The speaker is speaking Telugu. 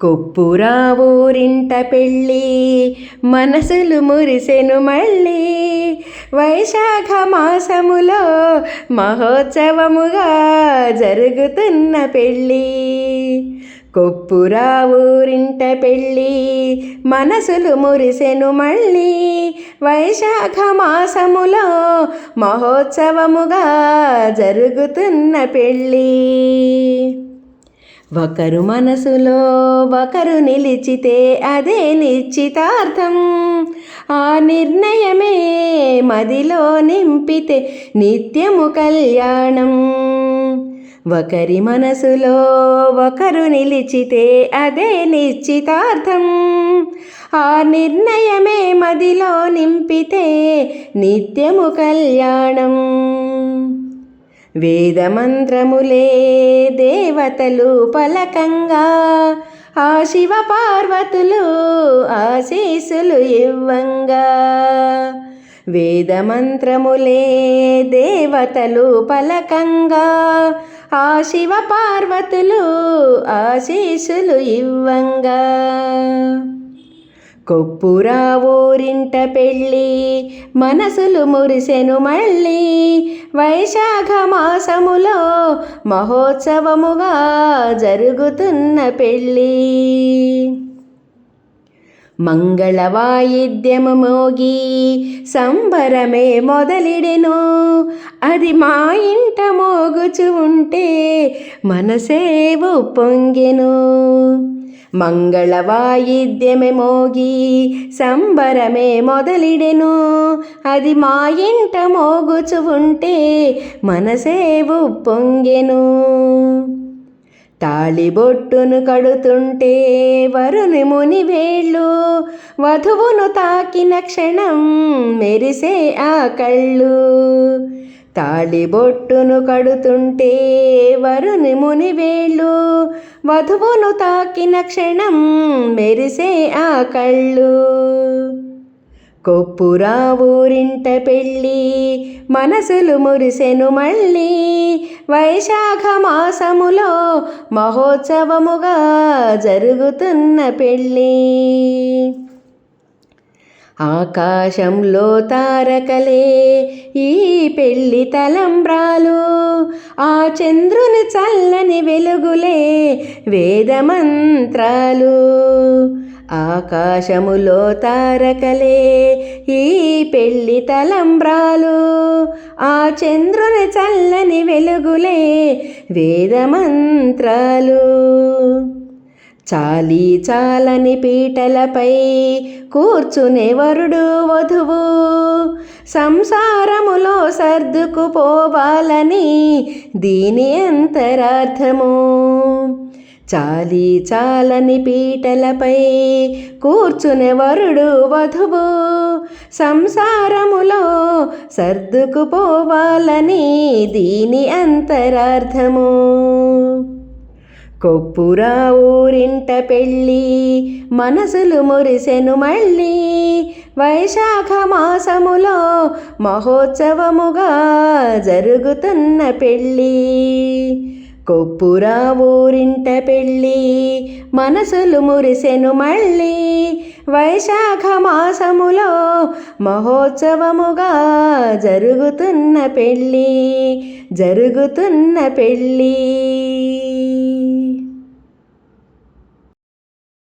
కొప్పురా ఊరింట పెళ్ళి మనసులు మురిసెను మళ్ళీ. వైశాఖ మాసములో మహోత్సవముగా జరుగుతున్న పెళ్ళి. కొప్పురా ఊరింట పెళ్ళి మనసులు మురిసెను మళ్ళీ. వైశాఖ మాసములో మహోత్సవముగా జరుగుతున్న పెళ్ళి. ఒకరు మనసులో ఒకరు నిలిచితే అదే నిశ్చితార్థం. ఆ నిర్ణయమే మదిలో నింపితే నిత్యము కళ్యాణం. ఒకరి మనసులో ఒకరు నిలిచితే అదే నిశ్చితార్థం. ఆ నిర్ణయమే మదిలో నింపితే నిత్యము కళ్యాణం. వేదమంత్రములే దేవతలు పలకంగా ఆ శివ పార్వతులు ఆశీసులు ఇవ్వంగా. వేదమంత్రములే దేవతలు పలకంగా ఆ శివ పార్వతులు ఆశీసులు ఇవ్వంగా. కొప్పురా ఊరింట పెళ్ళి మనసులు మురిసెను మళ్ళీ. వైశాఖ మాసములో మహోత్సవముగా జరుగుతున్న పెళ్ళి. మంగళ వాయిద్యము మోగి సంబరమే మొదలిడెను. అది మా ఇంట మోగుచు ఉంటే మనసేవు పొంగెను మంగళవాయిద్యమే మోగి సంబరమే మొదలిడెను. అది మా ఇంట మోగుచు ఉంటే మనసేవు పొంగెను తాళిబొట్టును కడుతుంటే వరుని ముని వేళ్ళు వధువును తాకిన క్షణం మెరిసే ఆ కళ్ళు. తాళిబొట్టును కడుతుంటే వరుని ముని వేళ్ళు వధువును తాకిన క్షణం మెరిసే ఆ కళ్ళు. కొప్పురా ఊరింట పెళ్ళి మనసులు మురిసెను మళ్ళీ. వైశాఖ మాసములో మహోత్సవముగా జరుగుతున్న పెళ్ళి. ఆకాశంలో తారకలే ఈ పెళ్ళి తలంబ్రాలు. ఆ చంద్రుని చల్లని వెలుగులే వేదమంత్రాలు. ఆకాశములో తారకలే ఈ పెళ్ళి తలంబ్రాలు. ఆ చంద్రుని చల్లని వెలుగులే వేదమంత్రాలు. చాలి చాలని పీటలపై కూర్చునే వరుడు వధువు. సంసారములో సర్దుకుపోవాలని దీని అంతరార్థము. చాలి చాలని పీటలపై కూర్చునే వరుడు వధువు. సంసారములో సర్దుకుపోవాలని దీని అంతరార్థము. కొప్పురా ఊరింట పెళ్ళి మనసులు మురిసెను మళ్ళీ. వైశాఖ మాసములో మహోత్సవముగా జరుగుతున్న పెళ్ళి. కొప్పురా ఊరింట పెళ్ళి మనసులు మురిసెను మళ్ళీ. వైశాఖ మాసములో మహోత్సవముగా జరుగుతున్న పెళ్ళి జరుగుతున్న పెళ్ళి.